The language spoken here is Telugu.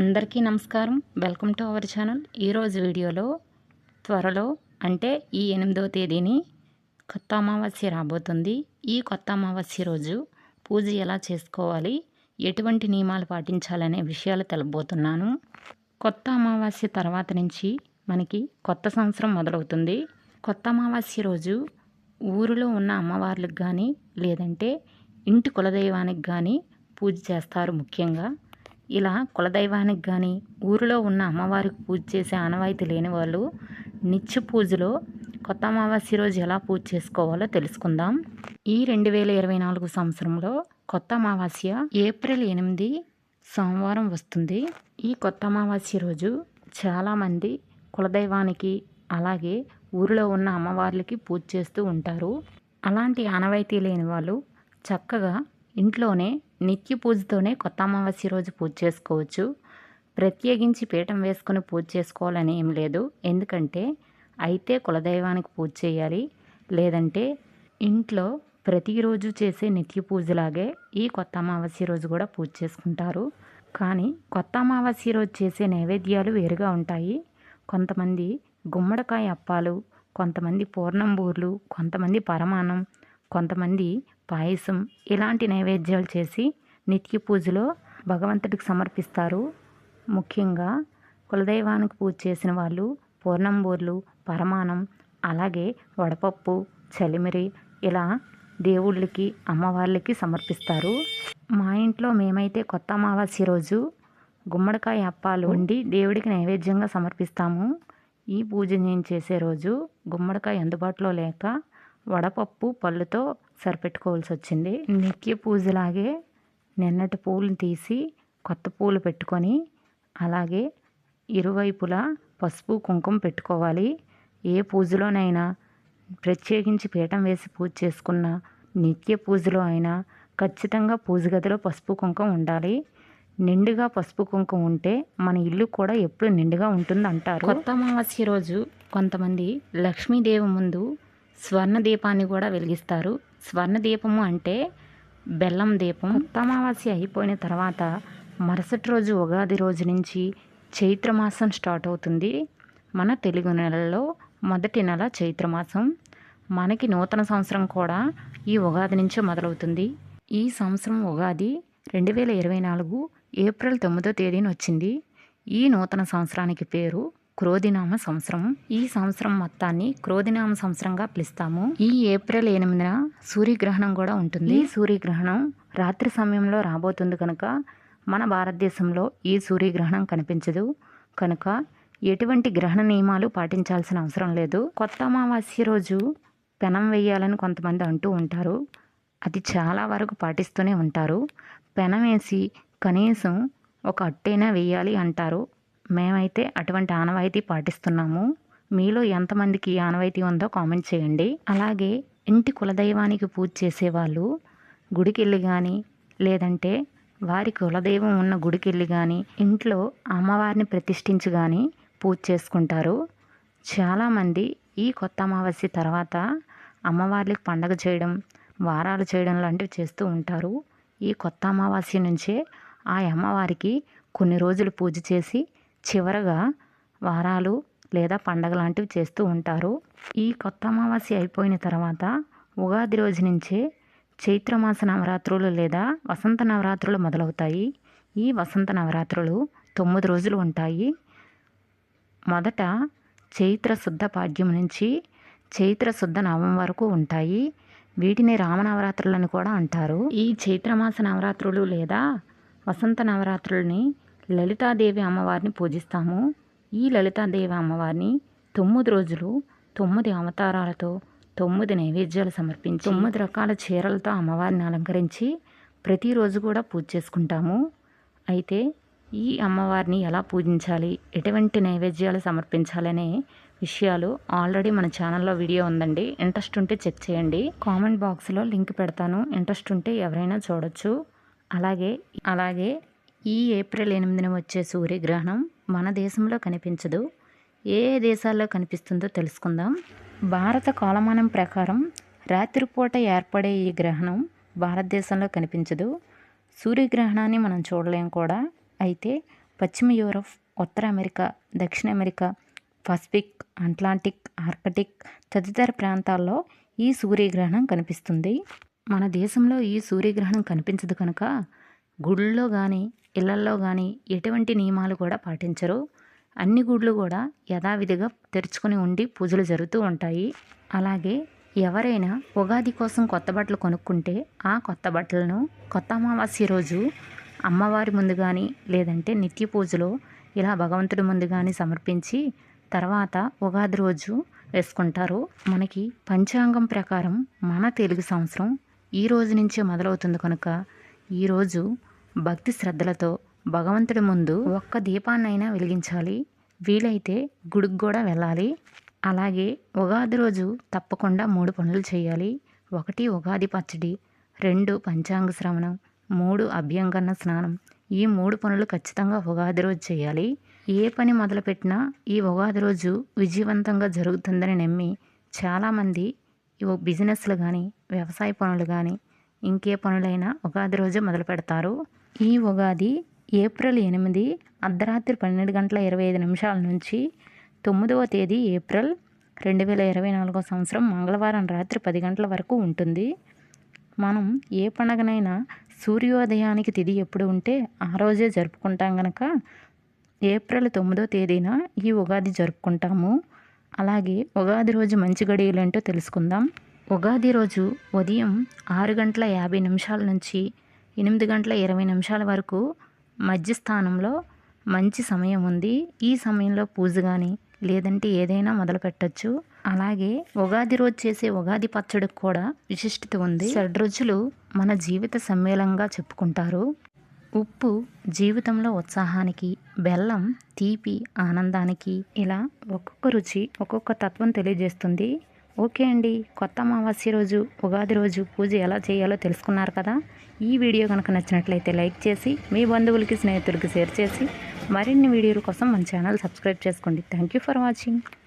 అందరికీ నమస్కారం. Welcome to our channel. ఈరోజు వీడియోలో త్వరలో అంటే ఈ ఎనిమిదవ తేదీని కొత్త అమావాస్య రాబోతుంది. ఈ కొత్త అమావాస్య రోజు పూజ ఎలా చేసుకోవాలి? ఎటువంటి నియమాలు పాటించాలనే విషయాలు తెలబోతున్నాను. కొత్త అమావాస్య తర్వాత నుంచి మనకి కొత్త సంవత్సరం మొదలవుతుంది. కొత్త అమావాస్య రోజు ఊరిలో ఉన్న అమ్మవార్లకు కానీ లేదంటే ఇంటి కులదైవానికి కానీ పూజ చేస్తారు ముఖ్యంగా. ఇలా కులదైవానికి కానీ ఊరిలో ఉన్న అమ్మవారికి పూజ చేసే ఆనవాయితీ లేని వాళ్ళు నిత్య పూజలో కొత్త అమావాస్య రోజు ఎలా పూజ చేసుకోవాలో తెలుసుకుందాం. ఈ రెండు వేల ఇరవై నాలుగు సంవత్సరంలో కొత్త అమావాస్య ఏప్రిల్ ఎనిమిది సోమవారం వస్తుంది. ఈ కొత్త అమావాస్య రోజు చాలామంది కులదైవానికి అలాగే ఊరిలో ఉన్న అమ్మవార్లకి పూజ చేస్తూ ఉంటారు. అలాంటి ఆనవాయితీ లేని వాళ్ళు చక్కగా ఇంట్లోనే నిత్య పూజతోనే కొత్త అమావాస్య రోజు పూజ చేసుకోవచ్చు. ప్రత్యేకించి పీఠం వేసుకుని పూజ చేసుకోవాలని ఏం లేదు. ఎందుకంటే అయితే కులదైవానికి పూజ చేయాలి. లేదంటే ఇంట్లో ప్రతిరోజు చేసే నిత్య పూజలాగే ఈ కొత్త అమావాస్య రోజు కూడా పూజ చేసుకుంటారు. కానీ కొత్త అమావాస్య రోజు చేసే నైవేద్యాలు వేరుగా ఉంటాయి. కొంతమంది గుమ్మడికాయ అప్పాలు కొంతమంది పూర్ణంబూర్లు కొంతమంది పరమాన్నం కొంతమంది పాయసం ఇలాంటి నైవేద్యాలు చేసి నిత్య పూజలో భగవంతుడికి సమర్పిస్తారు. ముఖ్యంగా కులదైవానికి పూజ చేసిన వాళ్ళు పూర్ణంబూర్లు పరమాణం అలాగే వడపప్పు చలిమిరి ఇలా దేవుళ్ళకి అమ్మవార్లకి సమర్పిస్తారు. మా ఇంట్లో మేమైతే కొత్త అమావాస్య రోజు గుమ్మడికాయ అప్పాలు వండి దేవుడికి నైవేద్యంగా సమర్పిస్తాము. ఈ పూజ నేను చేసే రోజు గుమ్మడికాయ అందుబాటులో లేక వడపప్పు పళ్ళుతో సరిపెట్టుకోవాల్సి వచ్చింది నిత్య పూజలాగే నిన్నటి పూలను తీసి కొత్త పూలు పెట్టుకొని అలాగే ఇరువైపులా పసుపు కుంకుమ పెట్టుకోవాలి. ఏ పూజలోనైనా ప్రత్యేకించి పీఠం వేసి పూజ చేసుకున్న నిత్య పూజలో అయినా ఖచ్చితంగా పూజ గదిలో పసుపు కుంకుమ ఉండాలి. నిండుగా పసుపు కుంకుమ ఉంటే మన ఇల్లు కూడా ఎప్పుడు నిండుగా ఉంటుంది అంటారు కొత్త అమావాస్య రోజు కొంతమంది లక్ష్మీదేవి ముందు స్వర్ణ దీపాన్ని కూడా వెలిగిస్తారు. స్వర్ణ దీపము అంటే బెల్లం దీపం కొత్త అమావాస్య అయిపోయిన తర్వాత మరుసటి రోజు ఉగాది రోజు నుంచి చైత్రమాసం స్టార్ట్ అవుతుంది. మన తెలుగు నెలలో మొదటి నెల చైత్రమాసం మనకి నూతన సంవత్సరం కూడా ఈ ఉగాది నుంచే మొదలవుతుంది. ఈ సంవత్సరం ఉగాది రెండు వేల ఇరవై నాలుగు ఏప్రిల్ తొమ్మిదో తేదీన వచ్చింది. ఈ నూతన సంవత్సరానికి పేరు క్రోధినామ సంవత్సరం. ఈ సంవత్సరం మొత్తాన్ని క్రోధినామ సంవత్సరంగా పిలుస్తాము. ఈ ఏప్రిల్ ఎనిమిదిన సూర్యగ్రహణం కూడా ఉంటుంది. ఈ సూర్యగ్రహణం రాత్రి సమయంలో రాబోతుంది కనుక మన భారతదేశంలో ఈ సూర్యగ్రహణం కనిపించదు. కనుక ఎటువంటి గ్రహణ నియమాలు పాటించాల్సిన అవసరం లేదు. కొత్త అమావాస్య రోజు పెనం వేయాలని కొంతమంది అంటూ ఉంటారు. అది చాలా వరకు పాటిస్తూనే ఉంటారు. పెనం వేసి కనీసం ఒక అట్టైనా వేయాలి అంటారు. మేమైతే అటువంటి ఆనవాయితీ పాటిస్తున్నాము. మీలో ఎంతమందికి ఆనవాయితీ ఉందో కామెంట్ చేయండి. అలాగే ఇంటి కులదైవానికి పూజ చేసేవాళ్ళు గుడికి వెళ్ళి కానీ లేదంటే వారి కులదైవం ఉన్న గుడికి వెళ్ళి కానీ ఇంట్లో అమ్మవారిని ప్రతిష్ఠించి కానీ పూజ చేసుకుంటారు. చాలామంది ఈ కొత్త అమావాస్య తర్వాత అమ్మవార్లకు పండగ చేయడం వారాలు చేయడం లాంటివి చేస్తూ ఉంటారు. ఈ కొత్త అమావాస్య నుంచే ఆ అమ్మవారికి కొన్ని రోజులు పూజ చేసి చివరగా వారాలు లేదా పండగ లాంటివి చేస్తూ ఉంటారు. ఈ కొత్త అమావాస్య అయిపోయిన తర్వాత ఉగాది రోజు నుంచే చైత్రమాస నవరాత్రులు లేదా వసంత నవరాత్రులు మొదలవుతాయి. ఈ వసంత నవరాత్రులు తొమ్మిది రోజులు ఉంటాయి. మొదట చైత్ర శుద్ధ పాడ్యం నుంచి చైత్ర శుద్ధ నవం వరకు ఉంటాయి. వీటిని రామనవరాత్రులను కూడా అంటారు. ఈ చైత్రమాస నవరాత్రులు లేదా వసంత నవరాత్రులని లలితాదేవి అమ్మవారిని పూజిస్తాము. ఈ లలితాదేవి అమ్మవారిని తొమ్మిది రోజులు తొమ్మిది అవతారాలతో తొమ్మిది నైవేద్యాలు సమర్పించి తొమ్మిది రకాల చీరలతో అమ్మవారిని అలంకరించి ప్రతిరోజు కూడా పూజ చేసుకుంటాము. అయితే ఈ అమ్మవారిని ఎలా పూజించాలి? ఎటువంటి నైవేద్యాలు సమర్పించాలనే విషయాలు ఆల్రెడీ మన ఛానల్లో వీడియో ఉందండి. ఇంట్రెస్ట్ ఉంటే చెక్ చేయండి. కామెంట్ బాక్స్లో లింక్ పెడతాను. ఇంట్రెస్ట్ ఉంటే ఎవరైనా చూడొచ్చు. అలాగే అలాగే ఈ ఏప్రిల్ ఎనిమిదిన వచ్చే సూర్యగ్రహణం మన దేశంలో కనిపించదు. ఏ ఏ దేశాల్లో కనిపిస్తుందో తెలుసుకుందాం. భారత కాలమానం ప్రకారం రాత్రిపూట ఏర్పడే ఈ గ్రహణం భారతదేశంలో కనిపించదు. సూర్యగ్రహణాన్ని మనం చూడలేం కూడా. అయితే పశ్చిమ యూరప్ ఉత్తర అమెరికా దక్షిణ అమెరికా పసిఫిక్ అట్లాంటిక్ ఆర్కటిక్ తదితర ప్రాంతాల్లో ఈ సూర్యగ్రహణం కనిపిస్తుంది. మన దేశంలో ఈ సూర్యగ్రహణం కనిపించదు కనుక గుళ్ళో కానీ ఇళ్ళల్లో కానీ ఎటువంటి నియమాలు కూడా పాటించరు. అన్ని గుళ్ళు కూడా యథావిధిగా తెరుచుకొని ఉండి పూజలు జరుగుతూ ఉంటాయి. అలాగే ఎవరైనా ఉగాది కోసం కొత్త బట్టలు కొనుక్కుంటే ఆ కొత్త బట్టలను కొత్త అమావాస్య రోజు అమ్మవారి ముందు కానీ లేదంటే నిత్య పూజలో ఇలా భగవంతుడి ముందు కానీ సమర్పించి తర్వాత ఉగాది రోజు వేసుకుంటారు. మనకి పంచాంగం ప్రకారం మన తెలుగు సంవత్సరం ఈ రోజు నుంచే మొదలవుతుంది కనుక ఈరోజు భక్తి శ్రద్ధలతో భగవంతుడి ముందు ఒక్క దీపాన్నైనా వెలిగించాలి. వీలైతే గుడికి కూడా వెళ్ళాలి. అలాగే ఉగాది రోజు తప్పకుండా మూడు పనులు చేయాలి. ఒకటి ఉగాది పచ్చడి రెండు పంచాంగ శ్రవణం మూడు అభ్యంగన స్నానం. ఈ మూడు పనులు ఖచ్చితంగా ఉగాది రోజు చేయాలి. ఏ పని మొదలుపెట్టినా ఈ ఉగాది రోజు విజయవంతంగా జరుగుతుందని నమ్మి చాలామంది బిజినెస్లు కానీ వ్యవసాయ పనులు కానీ ఇంకే పనులైనా ఉగాది రోజే మొదలు పెడతారు ఈ ఉగాది ఏప్రిల్ ఎనిమిది అర్ధరాత్రి పన్నెండు గంటల ఇరవై ఐదు నిమిషాల నుంచి తొమ్మిదవ తేదీ ఏప్రిల్ రెండు వేల ఇరవై నాలుగో సంవత్సరం మంగళవారం రాత్రి పది గంటల వరకు ఉంటుంది. మనం ఏ పండగనైనా సూర్యోదయానికి తిది ఎప్పుడు ఉంటే ఆ రోజే జరుపుకుంటాం గనక ఏప్రిల్ తొమ్మిదో తేదీన ఈ ఉగాది జరుపుకుంటాము. అలాగే ఉగాది రోజు మంచి గడియలు ఏంటో తెలుసుకుందాం. ఉగాది రోజు ఉదయం ఆరు గంటల యాభై నిమిషాల నుంచి ఎనిమిది గంటల ఇరవై నిమిషాల వరకు మధ్యస్థానంలో మంచి సమయం ఉంది. ఈ సమయంలో పూజ కానీ లేదంటే ఏదైనా మొదలు పెట్టచ్చు. అలాగే ఉగాది రోజు చేసే ఉగాది పచ్చడికి కూడా విశిష్టత ఉంది. షడ్రుచులు మన జీవిత సమ్మేళనంగా చెప్పుకుంటారు. ఉప్పు జీవితంలో ఉత్సాహానికి బెల్లం తీపి ఆనందానికి ఇలా ఒక్కొక్క రుచి ఒక్కొక్క తత్వం తెలియజేస్తుంది. ఓకే అండి. కొత్త అమావాస్య రోజు ఉగాది రోజు పూజ ఎలా చేయాలో తెలుసుకున్నారు కదా? ఈ వీడియో కనుక నచ్చినట్లయితే లైక్ చేసి మీ బంధువులకి స్నేహితులకి షేర్ చేసి మరిన్ని వీడియోల కోసం మన ఛానల్ సబ్స్క్రైబ్ చేసుకోండి. Thank you for watching.